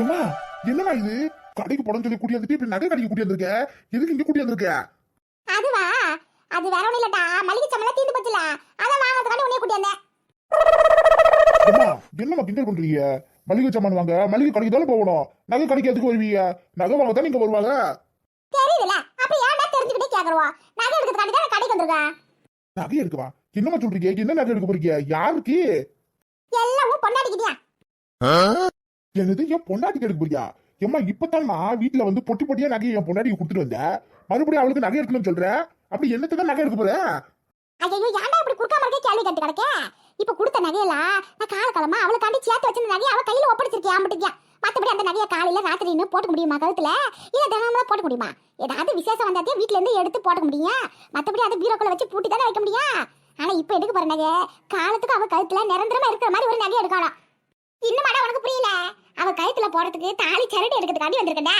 ஏமா என்னமா இது? கடைக்கு போடன்னு சொல்லி கூட்டியாந்துட்டு இப்படி நகை கடைக்கு கூட்டியாந்துருக்க எதுக்கு இங்க கூட்டியாந்துருக்க அதுவா? அது வேற ஒண்ணும் இல்லடா. மளிகை சம்பளம் தீந்து போச்சுல. அதான் வாங்கறதுக்காண்டி உன்னைய கூட்டி வந்தேன். ஏமா என்னமா கிண்டல் பண்றீங்க? மளிகை சாமான் வாங்க. மளிகை கடைக்கு தானே போகணும். நகை கடைக்கு எதுக்கு வருவீங்க? நகை வாங்க தானே இங்க வருவாங்க. தெரியுதுல. அப்ப ஏன்டா தெரிஞ்சுக்கிட்டே கேக்குறோம்? நகை எடுக்கிறதுக்காண்டி தான் கடைக்கு வந்திருக்கேன் நகை எடுக்கவா? என்னமா சொல்றீங்க? என்ன நகை எடுக்க போறீங்க? யாருக்கு எல்லாம் உன் பொண்டாட்டிக்கிட்டியா என்னது? என் பொண்டாட்டி எடுக்க போறியா? ஏம்மா இப்பதான் நான் வீட்டுல வந்து பொட்டி பொட்டியா நகையை என் பொண்டாட்டி கொடுத்துட்டு வந்தேன். மறுபடியும் அவளுக்கு நகை எடுக்கணும்னு சொல்ற? அப்படி என்னத்தை தான் நகை எடுக்க போற? ஐயோ ஏன்டா இப்படி குடுக்காம இருக்கே கேள்வி கேட்டு கிடக்க? இப்ப கொடுத்த நகையெல்லாம் நான் கால காலமா அவளுக்காண்டி சேர்த்து வச்சிருந்த நகையை அவ கையில ஒப்படைச்சிருக்கேன் ஆம்பிட்டியா மத்தபடி அந்த நகையை காலையில ராத்திரி இன்னும் போட்டுக்க முடியுமா கழுத்துல? இல்ல தினமும் போட்டுக்க முடியுமா? ஏதாவது விசேஷம் வந்தாதே வீட்டுல இருந்து எடுத்து போட்டுக்க முடியும். மத்தபடி அது பீரோக்குள்ள வச்சு பூட்டி தானே வைக்க முடியும். ஆனா இப்ப எடுக்க போற நகை? காலத்துக்கு அவ கழுத்துல நிரந்தரமா இருக்கிற மாதிரி ஒரு நகை எடுக்கணும். இன்னும் உனக்கு புரியல? அவ கழுத்துல போறதுக்கு தாலி சரடு எடுக்கிறதுக்காண்டி வந்திருக்கேன்டா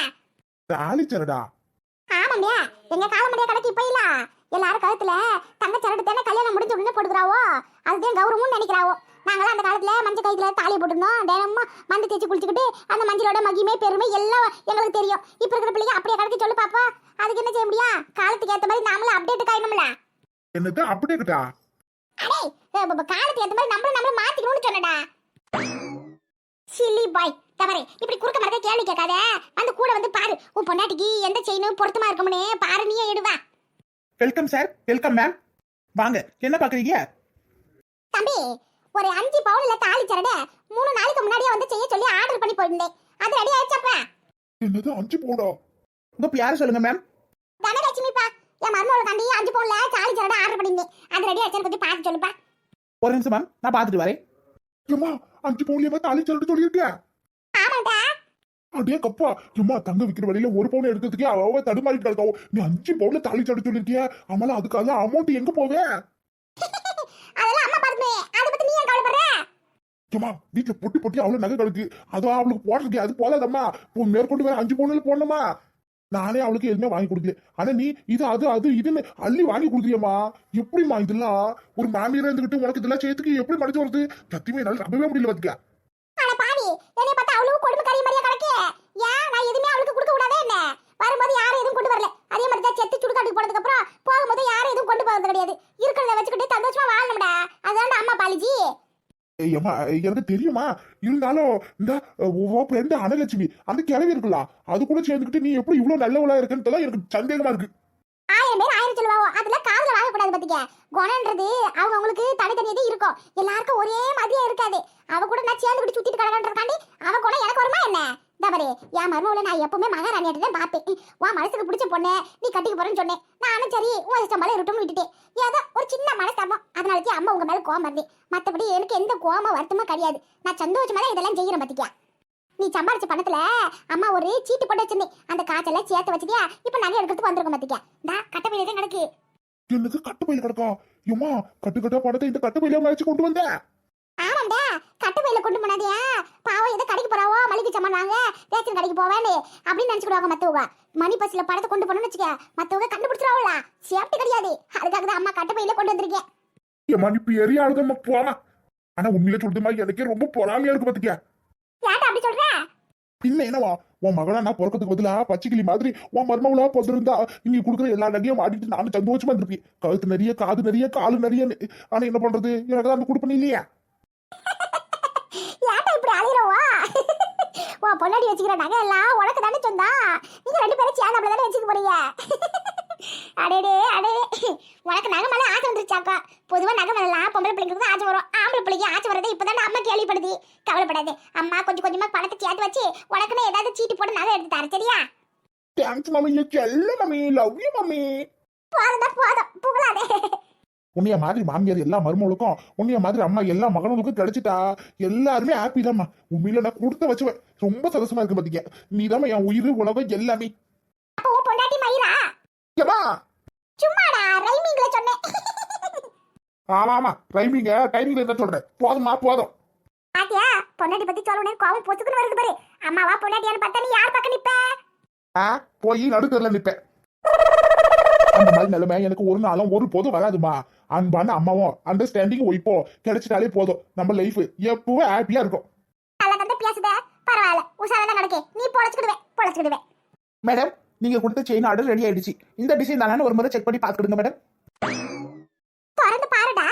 தாலிச்சரடா ஆமாண்டியா எங்க காலமடியா கடைக்கு இப்ப இல்ல. எல்லாரும் கழுத்துல தங்க சரடு தானே கல்யாணம் முடிஞ்ச உடனே போட்டுக்கிறாவோ? அதுதான் கௌரவம்னு நினைக்கிறாவோ? நாங்களாம் அந்த காலத்துல மஞ்சள் கைத்துல தாலி போட்டிருந்தோம். தினமும் மந்து தேய்ச்சி குளிச்சுக்கிட்டு அந்த மஞ்சளோட மகிமை பெருமை எல்லாம் எங்களுக்கு தெரியும். இப்ப இருக்கிற பிள்ளைங்க அப்படியே கடைக்கு சொல்லு பாப்பா. அதுக்கு என்ன செய்ய முடியும்? காலத்துக்கு ஏத்த மாதிரி நாமளும் அப்டேட் காயணும்ல என்னது? அப்படியே கிட்டா அடே காலத்துக்கு ஏத்த மாதிரி நம்மள நம்மள மாத்திக்கணும்னு சொன்னடா சில்லி பாய் தவறே. இப்படி குறுக்க மறக்க கேள்வி கேட்காத. வந்து கூட வந்து பாரு. உன் பொண்டாட்டிக்கு எந்த செயினும் பொருத்தமா இருக்கும்னு பாரு நீயே எடுவா. வெல்கம் சார் வெல்கம் மேம் வாங்க. என்ன பாக்குறீங்க தம்பி ஒரு அஞ்சு பவுன்ல தாலி சரட மூணு நாளைக்கு முன்னாடியே வந்து செய்ய சொல்லி ஆர்டர் பண்ணி போயிருந்தேன் அது ரெடி ஆயிடுச்சப்ப என்னது அஞ்சு போடா உங்க பேர சொல்லுங்க மேம் தனலட்சுமிப்பா. என் மருமகளுக்காண்டி அஞ்சு பவுன்ல தாலி சரட ஆர்டர் பண்ணிருந்தேன் அது ரெடி ஆயிடுச்சு கொஞ்சம் பார்த்து சொல்லுப்பா. ஒரு நிமிஷம் மேம் நான் பார்த்துட்டு வரேன். அஞ்சு பவுன்லயமா தாலிச்சரடு சொல்லியிருக்க ஆமாண்டா அடே கப்பா. ஏமா தங்க விக்கிற வழியில ஒரு பவுன் எடுக்கிறதுக்கே அவ தடுமாறிட்டு கிடக்காவோ நீ அஞ்சு பவுன்ல தாலிச்சரடு சொல்லியிருக்கிய ஆமால அதுக்காக அமௌண்ட் எங்க போவே? அதெல்லாம் அம்மா பார்த்துமே அதை பத்தி நீ ஏன் கவலைப்படுற? ஏமா வீட்டுல பொட்டி பொட்டி அவ்வளவு நகை கிடக்கு அதான் அவளுக்கு போட்டிருக்கே அது போதாதம்மா. மேற்கொண்டு வேற அஞ்சு பவுன்ல போடணுமா? நானே அவளுக்கு எதுவுமே வாங்கி கொடுக்கல. ஆனா நீ இது அது அது இதுன்னு அள்ளி வாங்கி கொடுக்குறியம்மா எப்படிம்மா இதெல்லாம்? ஒரு மாமியாரா இருந்துகிட்டு உனக்கு இதெல்லாம் செய்யறதுக்கு எப்படி மடிச்சு வருது? சத்தியமே என்னால நம்பவே முடியல பாத்துக்க ஆனா பாவி என்னைய பார்த்தா அவ்வளவு கொடுமைக்காரி மாதிரியா கிடக்கு ஏன் நான் எதுவுமே அவளுக்கு கொடுக்க கூடாதே என்ன வரும்போது யாரும் எதுவும் கொண்டு வரல அதே மாதிரி தான் செத்து சுடுகாட்டுக்கு போனதுக்கு அப்புறம் போகும்போது யாரும் எதுவும் கொண்டு போறது கிடையாது. இருக்கிறத வச்சுக்கிட்டு சந்தோஷமா வாழணும்டா. அதுதான் அம்மா பாலிஜி. ஏம்மா எனக்கு தெரியுமா? இருந்தாலும் இந்த உன் ஃப்ரெண்டு அனலட்சுமி அந்த கிளவி இருக்குல்ல அது கூட சேர்ந்துக்கிட்டு நீ எப்படி இவ்வளவு நல்லவளா இருக்குன்னு எனக்கு சந்தேகமா இருக்கு. ஆயிரம் பேர் ஆயிரம் சொல்லுவாங்க அதுல காதுல வாங்கக்கூடாது பாத்தீங்க குணம்ன்றது அவங்க அவங்களுக்கு தனித்தனியதே இருக்கும். எல்லாருக்கும் ஒரே மாதிரியா இருக்காது. அவ கூட நான் சேர்ந்துக்கிட்டு சுத்திட்டு கிடக்கன்றதுக்காண்டி அவ குணம் எனக்கு வருமா என்ன? தவறு என் மருமகளை நான் எப்பவுமே மகாராணியாட்டு தான் பாப்பேன் உன் மனசுக்கு பிடிச்ச பொண்ணு நீ கட்டிக்க போறேன்னு சொன்னேன். நானும் சரி உன் இஷ்டம் போல இருக்கட்டும் விட்டுட்டேன். ஏதோ ஒரு சின்ன மனஸ்தாபம். தான் அம்மா உங்க மேல கோவம் வருது மத்தபடி எனக்கு எந்த கோவமா வருத்தமும் கிடையாது. நான் சந்தோஷமா தான் இதெல்லாம் செய்யறேன் பாத்திக்கா நீ சம்பாரிச்ச பணத்துல அம்மா ஒரு சீட்டு போட்டு வச்சிருந்தேன் அந்த காய்ச்செல்லாம் சேர்த்து வச்சதியா இப்ப நகை எடுக்கிறதுக்கு வந்திருக்கோம் பாத்திக்கா நான் கட்ட தான் கிடக்கு. எனக்கு கட்டுப்பையில கிடக்கா? ஏம்மா கட்டு கட்டா பணத்தை இந்த கட்டுப்பையில வச்சு கொண்டு வந்தேன் ஆமாண்டா கட்டப்பையில கொண்டு போனாதியா. பாவம் எதை கடைக்கு போறாவோ மளிகை சாமான் வாங்க ரேஷன் கடைக்கு போவேன்னு அப்படின்னு நினைச்சுக்கிடுவாங்க மத்தவங்க. மணி பஸ்ல பணத்தை கொண்டு போனோம்னு வச்சுக்க மத்தவங்க கண்டுபிடிச்சிருவாங்களா? சேஃப்டி கிடையாது. அதுக்காக தான் அம்மா கட்டப்பையில கொண்டு வந்திருக்கேன். ஏம்மா நீ பெரிய ஆளுதம்மா போமா ஆனா உண்மையில சொல்றதுமா எனக்கே ரொம்ப பொறாமையா இருக்கு பாத்துக்க. ஏன்டா அப்படி சொல்ற? பின்ன என்னவா? உன் மகளா நான் பிறக்கிறதுக்கு பதிலா பச்சைக்கிளி மாதிரி உன் மருமகளா பிறந்திருந்தா நீ கொடுக்குற எல்லா நகையும் மாட்டிட்டு நானும் சந்தோஷமா இருந்திருப்பேன். கழுத்து நிறைய காது நிறைய காலு நிறைய ஆனா என்ன பண்றது? எனக்கு தான் அந்த கொடுப்பன இல்லையா ஏன்டா இப்படி அலையிறவா உன் பொண்டாடி வச்சுக்கிற நகை எல்லாம் உனக்கு தானே சொந்தா? நீங்க ரெண்டு பேரும் சேர்ந்தாப்புல தானே வச்சுக்க போறீங்க? அடேடே அடே உனக்கு நகை மேல ஆசை வந்துருச்சாக்கா? பொதுவா நகை மேலாம் பொம்பளை பிள்ளைங்களுக்கு தான் ஆசை வரும். ஆம்பளை பிள்ளைக்கு ஆசை வரது இப்பதான் அம்மா கேள்விப்படுது. கவலைப்படாது. அம்மா கொஞ்சம் கொஞ்சமா பணத்தை சேர்த்து வச்சு உனக்குன்னு ஏதாவது சீட்டு போட்டு நகை எடுத்து தர சரியா? தேங்க்ஸ் மம்மி செல்ல மம்மி லவ் யூ மம்மி போதும் போதும். புகழாதே. உன்னைய மாதிரி மாமியார் எல்லா மருமகளுக்கும் உன்னைய மாதிரி அம்மா எல்லா மகனுக்கும் கிடைச்சிட்டா எல்லாருமே ஹாப்பி தான்மா. உண்மையில நான் கொடுத்த வச்சுவேன். ரொம்ப சந்தோஷமா இருக்கு பாத்தீங்க. நீதாம்மா என் உயிர் உலகம் எல்லாமே. ஆமா ஆமா டைமிங்க டைமிங்ல என்ன சொல்றேன். போதுமா போதும். பாத்தியா? பொண்டாட்டி பத்தி சொல்ல உடனே கோவம் பொத்துக்குன்னு வருது பாரு. அம்மாவா பொண்டாட்டியான்னு பார்த்தா நீ யார் பக்கம் நிப்ப? போய் நடுத்தரில் நிப்பேன். அந்த மாதிரி நிலைமை எனக்கு ஒரு நாளும் ஒரு போதும் வராதுமா. அன்பான அம்மாவும் அண்டர்ஸ்டாண்டிங் ஒய்ப்போ கிடைச்சிட்டாலே போதும். நம்ம லைஃப் எப்பவும் ஹாப்பியா இருக்கும். பரவாயில்ல. உஷாரா தான் கிடக்கே நீ பொழைச்சுக்கிடுவே பொழைச்சுக்கிடுவே. மேடம் நீங்க கொடுத்த செயின் ஆர்டர் ரெடி ஆயிடுச்சு. இந்த டிசைன் தானே ஒரு முறை செக் பண்ணி பார்த்துக்கிடுங்க மேடம் திறந்து பாருடா.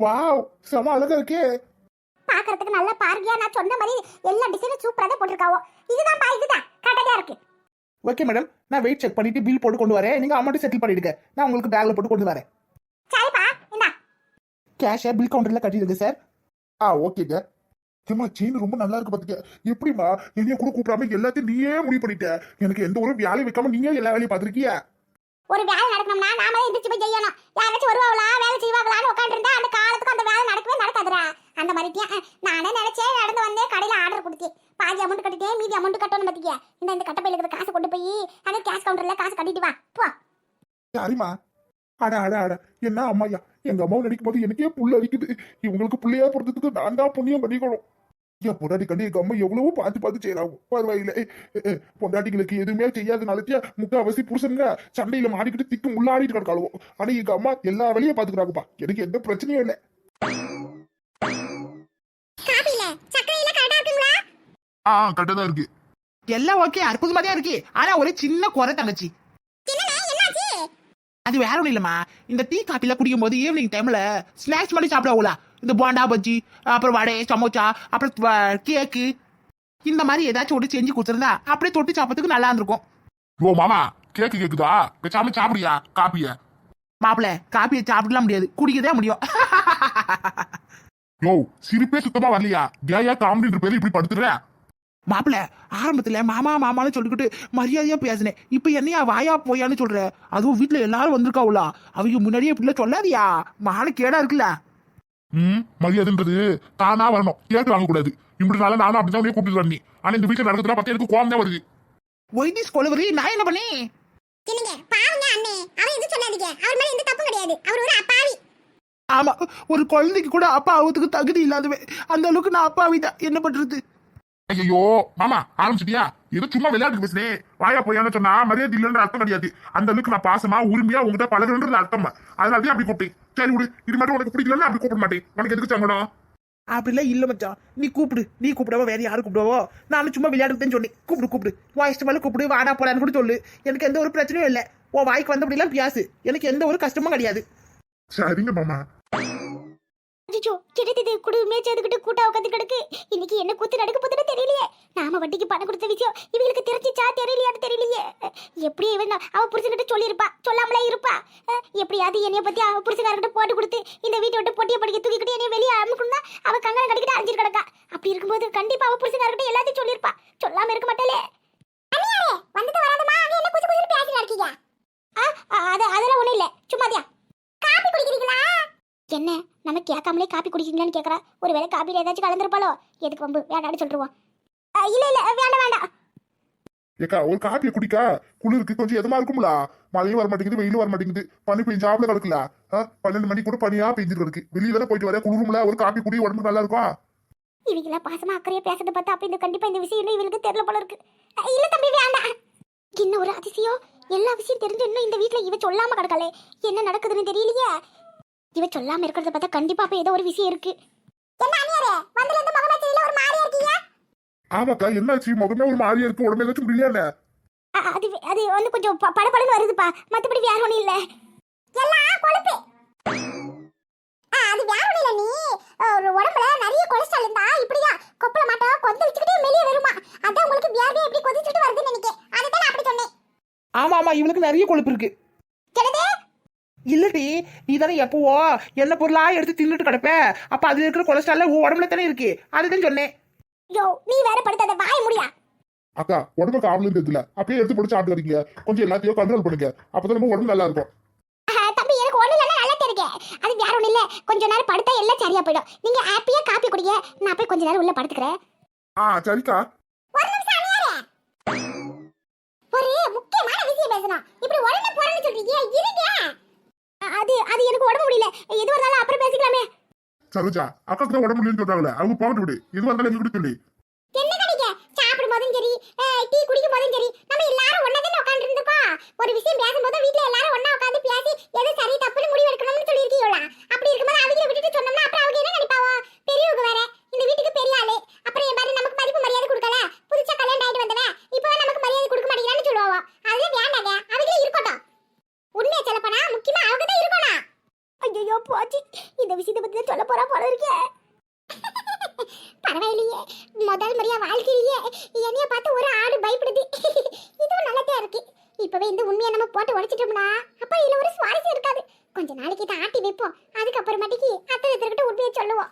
வாவ் செம அழகா இருக்கே. பாக்குறதுக்கு நல்ல பாருகியா நான் சொன்ன மாதிரி எல்லா டிசைனும் சூப்பரா தான் போட்டிருக்காவோ. இதுதான் பா இதுதான் கரெக்டா இருக்கு ஓகே மேடம் நான் வெயிட் செக் பண்ணிட்டு பில் போட்டு கொண்டு வரேன். நீங்க அமௌண்ட் செட்டில் பண்ணிடுங்க. நான் உங்களுக்கு பேக்ல போட்டு கொண்டு வரேன். சரிப்பா இந்தா. கேஷை பில் கவுண்டர்ல கட்டிடுங்க சார் ஆ ஓகேங்க ஏமா செயின் ரொம்ப நல்லா இருக்கு பாத்துக்க. எப்படிமா என்னைய கூட கூப்பிடாம எல்லாத்தையும் நீயே முடிவு பண்ணிட்ட? எனக்கு எந்த ஒரு வேலையும் வைக்காம நீயே எல்லா வேலையும் பாத்திருக்கிய? ஒரு வேலை நடக்கணும்னா நாம தான் எந்திரிச்சு போய் செய்யணும். யாராச்சும் வருவாங்களா வேலை செய்வாங்களான்னு உட்காந்துருந்தா அந்த காலத்துக்கு அந்த வேலை நடக்கவே நடக்காதுடா. அந்த மாதிரி நானே நினைச்சே நடந்து வந்தே கடையில் ஆர்டர் கொடுத்தேன் பாதி அமௌண்ட் கட்டிட்டேன் மீதி அமௌண்ட் கட்டணும் பாத்திக்க இந்த இந்த கட்டப்பையில் இருக்கிற காசை கொண்டு போய் அங்கே கேஷ் கவுண்டரில் காசு கட்டிட்டு வா. போ. சரிம்மா அட அட அட. என்ன அம்மாயா எங்க அம்மாவை நினைக்கும் போது எனக்கே புள்ள அடிக்குது இவங்களுக்கு புள்ளையா பிறந்ததுக்கு நான் தான் புண்ணியம் பண்ணிக்கணும். என் பொண்டாட்டி கண்டி எங்க அம்மா எவ்வளவோ பார்த்து பார்த்து செய்யறாங்க பரவாயில்ல. ஏ, பொண்டாட்டிகளுக்கு எதுவுமே செய்யாதனாலத்தியா முக்காவாசி புருஷனுங்க சண்டையில மாடிக்கிட்டு திக்கு உள்ளாடிட்டு கிடக்காளுவோம் ஆனா எங்க அம்மா எல்லா வேலையும் பாத்துக்கிறாங்கப்பா எனக்கு எந்த பிரச்சனையும் இல்லை. ஆ கரெக்டா தான் இருக்கு. எல்லாம் ஓகே அற்புதமா தான் இருக்கு. ஆனா ஒரு சின்ன குறை தங்கச்சி. அது வேற ஒண்ணும் இல்லம்மா. இந்த டீ காப்பில குடிக்கும் போது ஈவினிங் டைம்ல ஸ்நாக்ஸ் மாதிரி சாப்பிடுவோம்ல இந்த போண்டா பஜ்ஜி அப்புறம் வடை சமோசா அப்புறம் கேக்கு இந்த மாதிரி ஏதாச்சும் ஒன்று செஞ்சு கொடுத்துருந்தா அப்படியே தொட்டு சாப்பிட்றதுக்கு நல்லா இருந்திருக்கும். ஓ மாமா கேக்கு கேக்குதா? பேசாம சாப்பிடுறியா காப்பிய மாப்பிள்ள காப்பியை சாப்பிடலாம் முடியாது. குடிக்கதே முடியும். யோ சிரிப்பே சுத்தமா வரலையா? கேயா காமெடின்ற பேர்ல இப்படி படுத்துற? மாப்பிள்ள ஆரம்பத்துல மாமா மாமான்னு சொல்லிக்கிட்டு மரியாதையா பேசினேன். இப்ப என்னையா வாயா போயான்னு சொல்ற? அதுவும் வீட்டுல எல்லாரும் வந்திருக்காவுல அவங்க முன்னாடியே இப்படி சொல்லாதியா? மான கேடா இருக்குல்ல? ம் மரியாதைன்றது தானா வரணும். கேட்டு வாங்கக்கூடாது. இப்படி நாளா நானும் அப்படிதான் உன்னைய கூப்பிட்டு வரணும் ஆனா இந்த வீட்டுல நடக்கிறதா பார்த்தா எனக்கு கோவம் தான் வருது. ஒய்டிஸ் கொலவரி நான் என்ன பண்ணி? என்னங்க பாருங்க அண்ணே. அவன் எதுவும் சொல்லாதீங்க. அவர் மேல எந்த தப்பும் கிடையாது. அவர் ஒரு அப்பாவி. ஆமா ஒரு குழந்தைக்கு கூட அப்பா ஆகுறதுக்கு தகுதி இல்லாதவே அந்த அளவுக்கு நான் அப்பாவி தான் என்ன பண்றது? ஐயோ மாமா ஆரம்பிச்சிட்டியா? ஏதோ சும்மா விளையாட்டு பேசுனேன் வாயா போயான்னு சொன்னா மரியாதை இல்லைன்ற அர்த்தம் கிடையாது. அந்த அளவுக்கு நான் பாசமா உரிமையா உங்ககிட்ட பழகுன்றது அர்த்தம் அதனாலதான் அப்படி கூப்பிட்டேன். சரி விடு இது மட்டும் உனக்கு பிடிக்கலன்னா அப்படி கூப்பிட மாட்டேன். உனக்கு எதுக்கு சங்கடம்? அப்படிலாம் இல்ல மச்சான். நீ கூப்பிடு. நீ கூப்பிடவோ வேற யாரும் கூப்பிடவோ? நானும் சும்மா விளையாடுறதுன்னு சொன்னேன். கூப்பிடு கூப்பிடு. உன் இஷ்டமால கூப்பிடு வாடா போடான்னு கூட சொல்லு. எனக்கு எந்த ஒரு பிரச்சனையும் இல்லை. உன் வாய்க்கு வந்தபடிலாம் பியாசு. எனக்கு எந்த ஒரு கஷ்டமும் கிடையாது. சரிங்க மாமா. அச்சோ கிடைத்தது குடும்பமே சேர்ந்துக்கிட்டு கூட்டா உட்காந்து கிடக்கு. இன்னைக்கு என்ன கூத்து நடக்க போதுன்னு தெரியலையே. நாம வட்டிக்கு பணம் கொடுத்த விஷயம் இவங்களுக்கு தெரிஞ்சிச்சா தெரியலையான்னு தெரியலையே. எப்படி இவன் அவ புருஷன்கிட்ட சொல்லியிருப்பா? சொல்லாமலே இருப்பா? எப்படியாவது என்னைய பத்தி அவ புருஷக்காரர்கிட்ட போட்டு கொடுத்து இந்த வீட்டை விட்டு பொட்டியை படிக்க தூக்கிக்கிட்டு என்னைய வெளியே அமுக்குன்னா அவ கங்கணம் கடிக்கிட்டு அரைஞ்சிட்டு கிடக்கா. அப்படி இருக்கும்போது கண்டிப்பா அவ புருஷக்காரர்கிட்ட எல்லாத்தையும் சொல்லியிருப்பா. சொல்லாம இருக்க மாட்டாளே. வந்துட்டு வராதமா அங்க என்ன குசு குசு பேசிட்டு இருக்கீங்க அது அதெல்லாம் ஒண்ணும் இல்ல. சும்மாதியா. காபி குடிக்கிறீங்களா? என்ன? நம்ம கேட்காமலே காப்பி குடிக்கிறீங்களான்னு கேக்குறா. ஒருவேளை காப்பியில் ஏதாச்சும் கலந்துருப்பாளோ? எதுக்கு வம்பு? வேண்டாம்னு சொல்லிருவோம் இல்ல இல்ல வேண்டாம் வேண்டாம். ஏக்கா ஒரு காப்பியை குடிக்கா? குளிருக்கு கொஞ்சம் எதமா இருக்கும்ல? மழையும் வர மாட்டேங்குது வெயிலும் வர மாட்டேங்குது பனி பெஞ்சாப்ல கிடக்குல பன்னெண்டு மணி கூட பனியா பெஞ்சிட்டு கிடக்கு. வெளியே தானே போயிட்டு வர? குளிரும்ல ஒரு காப்பி குடி உடம்புக்கு நல்லா இருக்கும் இவங்கள பாசமா அக்கறையா பேசுறத பார்த்தா அப்ப இந்த கண்டிப்பா இந்த விஷயம் இன்னும் இவளுக்கு தெரியல போல இருக்கு. இல்ல தம்பி வேண்டாம். என்ன ஒரு அதிசயம்? எல்லா விஷயம் தெரிஞ்சு இன்னும் இந்த வீட்ல இவ சொல்லாம கிடக்கலே என்ன நடக்குதுன்னு தெரியலையே? இவ சொல்லாம இருக்கிறத பார்த்தா கண்டிப்பா அப்ப ஏதோ ஒரு விஷயம் இருக்கு. என்ன அணியாரே வந்தல இருந்து முகமே தெரியல ஒரு மாதிரியா இருக்கீங்க? ஆமாக்கா என்னாச்சு? முகமே ஒரு மாதிரியா இருக்கு. உடம்பு ஏதாச்சும் முடியல அது அது வந்து கொஞ்சம் ப- படபடன்னு வருதுப்பா. மத்தபடி வேற ஒண்ணும் இல்ல. எல்லாம் கொழுப்பு. ஆ, அது வேற ஒண்ணும் இல்ல நீ. உடம்புல நிறைய கொலஸ்ட்ரால் இருந்தா இப்படிதான் கொப்பள மாட்டா கொந்தளிச்சுக்கிட்டே வெளியே வருமா? அதான் உங்களுக்கு வியாதி எப்படி கொதிச்சுட்டு வருதுன்னு நினைக்கிறேன் அதுதான் நான் அப்படி சொன்னேன். ஆமா ஆமா இவளுக்கு நிறைய கொழுப்பு இருக்கு. என்னது? இல்லடி நீ தானே எப்பவோ என்ன பொருளா எடுத்து தின்னுட்டு கிடப்ப. அப்ப அதுல இருக்கிற கொலஸ்ட்ரால் உன் உடம்புல தானே இருக்கு. அதுதான் சொன்னேன். யோ நீ வேற படுத்தாத வாய முடியா? அக்கா உடம்புக்கு ஆவலும் தெரியல. அப்படியே எடுத்து போட்டு சாப்பிட்டு வரீங்க கொஞ்சம் எல்லாத்தையும் கண்ட்ரோல் பண்ணுங்க. அப்பதான் நம்ம உடம்பு நல்லா இருக்கும். தம்பி எனக்கு ஒண்ணு இல்ல நல்லா தெரியும் அது வேற ஒண்ணும் இல்ல. கொஞ்ச நேரம் படுத்தா எல்லாம் சரியா போயிடும். நீங்க ஹாப்பியா காப்பி குடிங்க. நான் போய் கொஞ்ச நேரம் உள்ள படுத்துக்கிறேன். ஆ சரிக்கா. ஒரு நிமிஷம் அணியாரே ஒரு முக்கியமான விஷயம் பேசணும். இப்படி உடனே போறேன்னு சொல்றீங்க. இருங்க. அது அது எனக்கு உடம்பு முடியல. எது வந்தாலும் அப்புறம் பேசிக்கலாமே. சரோஜா அக்காக்கு தான் உடம்பு முடியலன்னு சொல்றாங்களே அவங்க போகட்டு விடு. எது வந்தாலும் எங்க கிட்ட சொல்லி. என்ன கிடைக்க? சாப்பிடும் போதும் சரி டீ குடிக்கும் போதும் சரி நம்ம எல்லாரும் ஒண்ணா தானே உட்கார்ந்து இருந்திருக்கோம் ஒரு விஷயம் பேசும்போது வீட்ல எல்லாரும் ஒண்ணா உட்கார்ந்து பேசி எது சரி தப்புன்னு முடிவு எடுக்கணும்னு சொல்லியிருக்கீங்களா? அப்படி இருக்கும்போது அவங்கள விட்டுட்டு சொன்னோம்னா அப்புறம் ஐயோ போச்சு. இந்த விஷயத்தை பத்தி சொல்ல போறா போல இருக்கே. பரவாயில்லையே. முதல் முறையா வாழ்க்கையிலேயே என்னைய பார்த்து ஒரு ஆடு பயப்படுது. இதுவும் நல்லதா இருக்கு. இப்பவே இந்த உண்மையை நம்ம போட்டு உடைச்சிட்டோம்னா அப்ப இதுல ஒரு சுவாரஸ்யம் இருக்காது. கொஞ்ச நாளைக்கு இதை ஆட்டி வைப்போம். அதுக்கப்புறமேட்டுக்கு அத்தனை திருக்கிட்ட உண்மையை சொல்லுவோம்.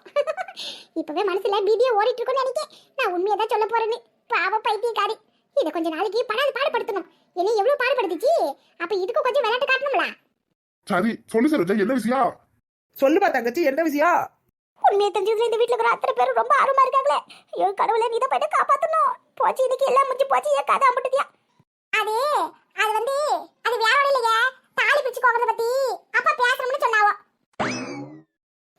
இப்பவே மனசுல பீதியா ஓடிட்டு இருக்கோம்னு நினைக்கேன். நான் உண்மையை தான் சொல்ல போறேன்னு. பாவ பைத்தியக்காரி. இதை கொஞ்ச நாளைக்கு படாது பாடுபடுத்தணும். என்ன எவ்வளவு பாடுபடுத்துச்சு? அப்ப இதுக்கு கொஞ்சம் விளையாட்டு காட்டணும்ல? சரி சொல்லு சார் என்ன விஷயம்? சொல்லுமா தங்கச்சி என்ன விஷயம்? உண்மையை தெரிஞ்சதுல இந்த வீட்டுல இருக்கிற அத்தனை பேரும் ரொம்ப ஆர்வமா இருக்காங்களே. ஐயோ கடவுளை நீ தான் போயிட்டு காப்பாத்தணும். போச்சு இன்னைக்கு எல்லாம் முடிஞ்சு போச்சு. என் கதை அம்பிட்டுதியா அது அது வந்து அது வேற இல்லைங்க தாலி பிச்சு கோக்கறத பத்தி அப்பா பேசணும்னு சொன்னாவோ?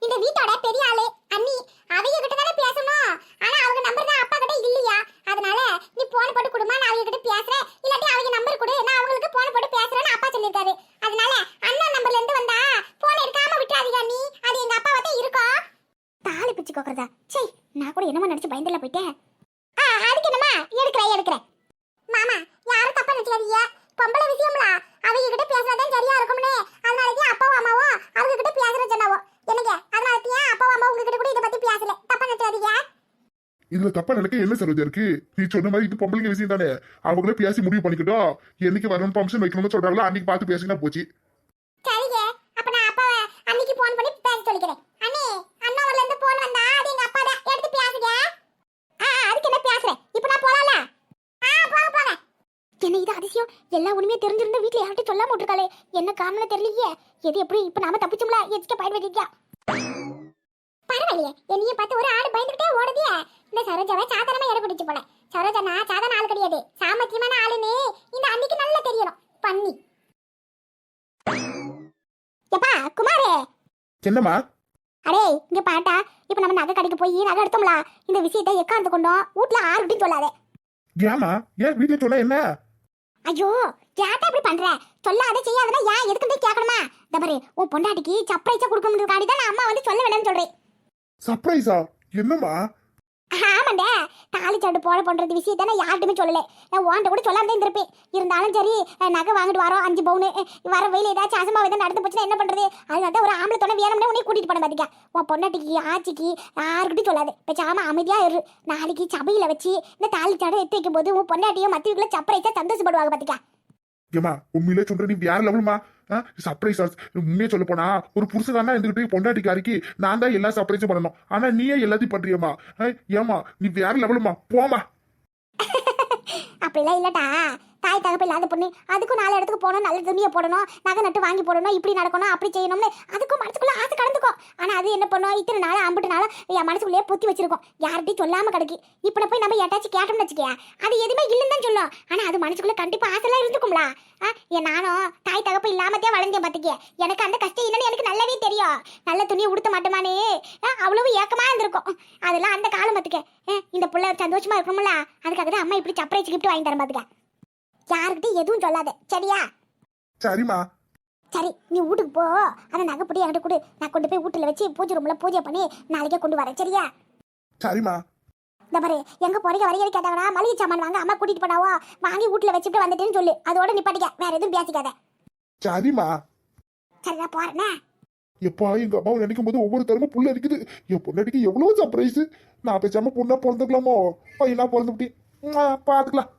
இந்த வீட்டோட பெரிய ஆளு அண்ணி அவங்க கிட்ட தானே பேசணும். ஆனா அவங்க நம்பர் தான் அப்பா கிட்ட இல்லையா அதனால நீ போன் போட்டு கொடுமா நான் அவங்க கிட்ட பேசுறேன் இல்லாட்டி அவங்க நம்பர் கொடு நான் அவங்களுக்கு போன் போட்டு பேசுறேன்னு அப்பா சொல்லிருக்காரு அதனால அண்ணா நம்பர்ல இருந்து வந்தா போன் எடுக்காம விட்டுறாதீங்க நீ அது எங்க அப்பா தான் இருக்கும் தாலி பிச்சு கோக்கறதா சே நான் கூட என்னமா நினைச்சு பயந்துல போயிட்டேன் ஆ அதுக்கு என்னமா எடுக்கிறேன் எடுக்கிறேன் மாமா யாரும் தப்பா நினைச்சாதீங்க பொம்பளை விஷயம்ல அவங்க கிட்ட பேசுறதான் சரியா இருக்கும்னே அதனாலதான் அப்பாவும் அம்மாவும் அவங்க கிட்ட பேசுற சொன்னாவோ என்னங்க அதனால தான் அப்பாவும் அம்மா உங்ககிட்ட கூட இத பத்தி பேசல தப்பா நினைச்சாதீங்க இதுல தப்பா நினைக்க என்ன சரோஜா இருக்கு? நீ சொன்ன மாதிரி இது பொம்பளைங்க விஷயம் தானே? அவங்களே பேசி முடிவு பண்ணிக்கிட்டோம் என்னைக்கு வரணும் ஃபங்க்ஷன் வைக்கணும்னு சொல்றாங்களோ அன்னைக்கு பார்த்து பேசினா போச்சு. சரிங்க. அப்ப நான் அப்பா அன்னைக்கு போன் பண்ணி பேச சொல்லிக்கிறேன். அண்ணே அண்ணாவில இருந்து போன் வந்தா அது எங்க அப்பா தான். எடுத்து பேசுங்க. ஆ ஆ, அதுக்கு என்ன பேசுறேன்? இப்போ நான் போலாம்ல? ஆ போங்க போங்க. என்ன இது அதிசயம்? எல்லா உண்மையும் தெரிஞ்சிருந்த வீட்ல யார்கிட்ட சொல்லாம விட்டுருக்காளே. என்ன காரணம் தெரியலையே. எது எப்படி இப்போ நாம தப்பிச்சோம்ல? எதுக்கு பயன் வைக்கியா பரவாயில்லையே என்னையும் பார்த்து ஒரு ஆடு பயந்துகிட்டே ஓடுதே இந்த சரோஜாவை சாதாரணமா எடை பிடிச்சு போல. சரோஜனா சாதாரண ஆள் கிடையாது. சாமர்த்தியமான ஆளுன்னு இந்த அன்னைக்கு நல்லா தெரியணும். பண்ணி எப்பா குமாரே. என்னம்மா? அடே இங்க பாட்டா. இப்ப நம்ம நகை கடைக்கு போய் நகை எடுத்தோம்ல. இந்த விஷயத்தை எக்காந்து கொண்டோம்? வீட்ல ஆறுகிட்டையும் சொல்லாதே. ஏமா ஏன் வீட்டுல சொன்னா என்ன? ஐயோ ஏட்டா இப்படி பண்ற? சொல்லாத செய்யாதனா ஏன்? எதுக்கு போய் கேட்கணுமா? இந்த பாரு உன் பொண்டாட்டிக்கு சர்ப்ரைஸா கொடுக்கணும்ன்றதுக்காண்டி தான் நான் அம்மா வந்து சொல்ல வேணாம்னு சொல்றேன். சர்ப்ரைஸா? என்னம்மா? ஆமாண்டே. தாலி சாட்டு போட பண்றது விஷயத்த நான் யார்ட்டுமே சொல்லல. நான் உன்கிட்ட கூட சொல்லாம தான் இருந்திருப்பேன். இருந்தாலும் சரி நகை வாங்கிட்டு வரோம் அஞ்சு பவுனு. வர வெயில ஏதாச்சும் அசமா எதாவது நடந்து போச்சுன்னா என்ன பண்றது? அதனால தான் ஒரு ஆம்பளை துணை வேணும்னே உன்னை கூட்டிட்டு போன பாத்துக்க உன் பொண்டாட்டிக்கு ஆச்சிக்கு யாருக்கிட்டையும் சொல்லாது. பேசாம அமைதியா இரு. நாளைக்கு சபையில வச்சு இந்த தாலி சாட்டை எடுத்து வைக்கும் போது உன் பொண்டாட்டியும் மத்த வீட்டுல சப்பரைச்சா சந்தோஷப்படுவாங்க பாத்துக்க ஏமா உண்மையிலே சொல்ற நீ வேற லெவலுமா சர்ப்ரைஸ் உண்மையே சொல்ல போனா ஒரு புருஷன் இருந்துகிட்டு பொண்டாட்டிக்காரிக்கு நான் தான் எல்லா சர்ப்ரைஸும் பண்ணணும். ஆனா நீயே எல்லாத்தையும் பண்றியம்மா. ஏமா ஏம்மா நீ வேற லெவலுமா போமா அப்படிலாம் இல்லடா. தாய் தகப்பு இல்லாத பொண்ணு. அதுக்கும் நாலு இடத்துக்கு போகணும் நல்ல துணியை போடணும் நகை நட்டு வாங்கி போடணும் இப்படி நடக்கணும் அப்படி செய்யணும்னு அதுக்கும் மனசுக்குள்ள ஆசை கடந்துக்கும் ஆனா அது என்ன பண்ணும்? இத்தனை நாள் அம்பிட்டு நாள் என் மனசுக்குள்ளேயே புத்தி வச்சிருக்கோம். யார்கிட்டையும் சொல்லாம கிடக்கு. இப்போ போய் நம்ம யாட்டாச்சும் கேட்டோம்னு வச்சுக்கோயா அது எதுவுமே இல்லைன்னு தான் சொல்லும். ஆனா அது மனசுக்குள்ள கண்டிப்பா ஆசைலாம் இருந்துக்கும்ல ஆ, என் நானும் தாய் தகப்பு இல்லாமத்தே வளர்ந்தேன் பார்த்துக்கே எனக்கு அந்த கஷ்டம் என்னன்னு எனக்கு நல்லாவே தெரியும். நல்ல துணியை உடுத்த மாட்டோமானே அவ்வளவு ஏக்கமா இருந்திருக்கும். அதெல்லாம் அந்த காலம் பாத்துக்க. இந்த புள்ள சந்தோஷமா இருக்கணும்ல. அதுக்காக தான் அம்மா இப்படி சர்ப்ரைஸ் கிஃப்ட் வாங்கி தரேன் பாத்துக்க. யாருக்கிட்டையும் எதுவும் சொல்லாத. சரியா? சரிம்மா. சரி நீ வீட்டுக்கு போ. அந்த நகைப்படி என்கிட்ட கொடு. நான் கொண்டு போய் வீட்டுல வச்சு பூஜை ரூம்ல பூஜை பண்ணி நாளைக்கே கொண்டு வரேன். சரியா? சரிம்மா. இந்த பாரு எங்க போறீங்க வரைக்கும் கேட்டாங்கன்னா மளிகை சாமான் வாங்க அம்மா கூட்டிட்டு போனாவோ வாங்கி வீட்டுல வச்சுட்டு வந்துட்டேன்னு சொல்லு. அதோட நிப்பாட்டிக்க. வேற எதுவும் பேசிக்காத. சரிம்மா. சரி நான் போறேனே எப்பா எங்க அம்மாவை நினைக்கும் போது ஒவ்வொரு தரமும் புள்ள இருக்குது என் பொண்டாட்டிக்கு எவ்வளவு சர்ப்ரைஸ் நான் பேசாம பொண்ணா பிறந்துக்கலாமோ? பையனா பிறந்துவிட்டி பாத்துக்கலாம்.